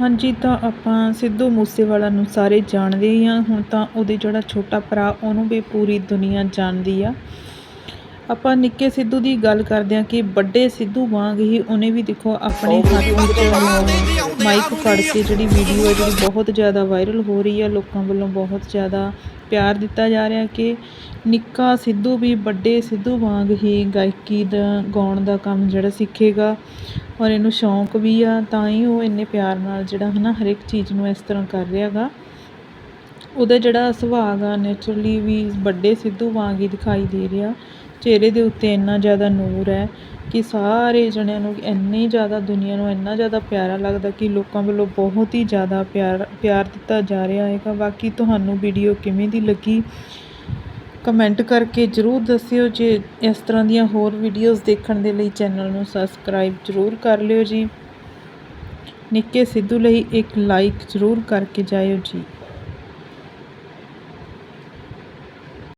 ਹਾਂਜੀ ਤਾਂ ਆਪਾਂ ਸਿੱਧੂ ਮੂਸੇਵਾਲਾ ਨੂੰ ਸਾਰੇ ਜਾਣਦੇ ਹੀ ਹਾਂ। ਹੁਣ ਤਾਂ ਉਹਦੇ ਜਿਹੜਾ ਛੋਟਾ ਭਰਾ ਉਹਨੂੰ ਵੀ ਪੂਰੀ ਦੁਨੀਆ ਜਾਣਦੀ ਆ। ਆਪਾਂ ਨਿੱਕੇ ਸਿੱਧੂ ਦੀ ਗੱਲ ਕਰਦੇ ਹਾਂ ਕਿ ਵੱਡੇ ਸਿੱਧੂ ਵਾਂਗ ਹੀ ਉਹਨੇ ਵੀ ਦੇਖੋ ਆਪਣੇ ਹੱਥ ਵਿੱਚ ਮਾਈਕ ਫੜ ਕੇ ਜਿਹੜੀ ਵੀਡੀਓ ਹੈ ਜਿਹੜੀ ਬਹੁਤ ਜ਼ਿਆਦਾ ਵਾਇਰਲ ਹੋ ਰਹੀ ਹੈ ਲੋਕਾਂ ਵੱਲੋਂ ਬਹੁਤ ਜ਼ਿਆਦਾ ਪਿਆਰ ਦਿੱਤਾ ਜਾ ਰਿਹਾ ਕਿ ਨਿੱਕਾ ਸਿੱਧੂ ਵੀ ਵੱਡੇ ਸਿੱਧੂ ਵਾਂਗ ਹੀ ਗਾਇਕੀ ਦਾ ਗਾਉਣ ਦਾ ਕੰਮ ਜਿਹੜਾ ਸਿੱਖੇਗਾ। ਔਰ ਇਹਨੂੰ ਸ਼ੌਂਕ ਵੀ ਆ, ਤਾਂ ਹੀ ਉਹ ਇੰਨੇ ਪਿਆਰ ਨਾਲ ਜਿਹੜਾ ਹੈ ਨਾ ਹਰ ਇੱਕ ਚੀਜ਼ ਨੂੰ ਇਸ ਤਰ੍ਹਾਂ ਕਰ ਰਿਹਾ ਗਾ। ਉਹਦਾ ਜਿਹੜਾ ਸੁਭਾਅ ਆ ਨੇਚਰਲੀ ਵੀ ਵੱਡੇ ਸਿੱਧੂ ਵਾਂਗ ਹੀ ਦਿਖਾਈ ਦੇ ਰਿਹਾ। ਚਿਹਰੇ ਦੇ ਉੱਤੇ ਇੰਨਾ ਜ਼ਿਆਦਾ ਨੂਰ ਹੈ ਕਿ ਸਾਰੇ ਜਣਿਆਂ ਨੂੰ ਇੰਨੀ ਜ਼ਿਆਦਾ, ਦੁਨੀਆ ਨੂੰ ਇੰਨਾ ਜ਼ਿਆਦਾ ਪਿਆਰਾ ਲੱਗਦਾ ਕਿ ਲੋਕਾਂ ਵੱਲੋਂ ਬਹੁਤ ਹੀ ਜ਼ਿਆਦਾ ਪਿਆਰ ਪਿਆਰ ਦਿੱਤਾ ਜਾ ਰਿਹਾ ਹੈਗਾ। ਬਾਕੀ ਤੁਹਾਨੂੰ ਵੀਡੀਓ ਕਿਵੇਂ ਦੀ ਲੱਗੀ? ਕਮੈਂਟ ਕਰਕੇ ਜ਼ਰੂਰ ਦੱਸਿਓ ਜੇ ਇਸ ਤਰ੍ਹਾਂ ਦੀਆਂ ਹੋਰ ਵੀਡੀਓਜ਼ ਦੇਖਣ ਦੇ ਲਈ ਚੈਨਲ ਨੂੰ ਸਬਸਕ੍ਰਾਈਬ ਜ਼ਰੂਰ ਕਰ ਲਿਓ ਜੀ। ਨਿੱਕੇ ਸਿੱਧੂ ਲਈ ਇੱਕ ਲਾਈਕ ਜ਼ਰੂਰ ਕਰਕੇ ਜਾਇਓ ਜੀ।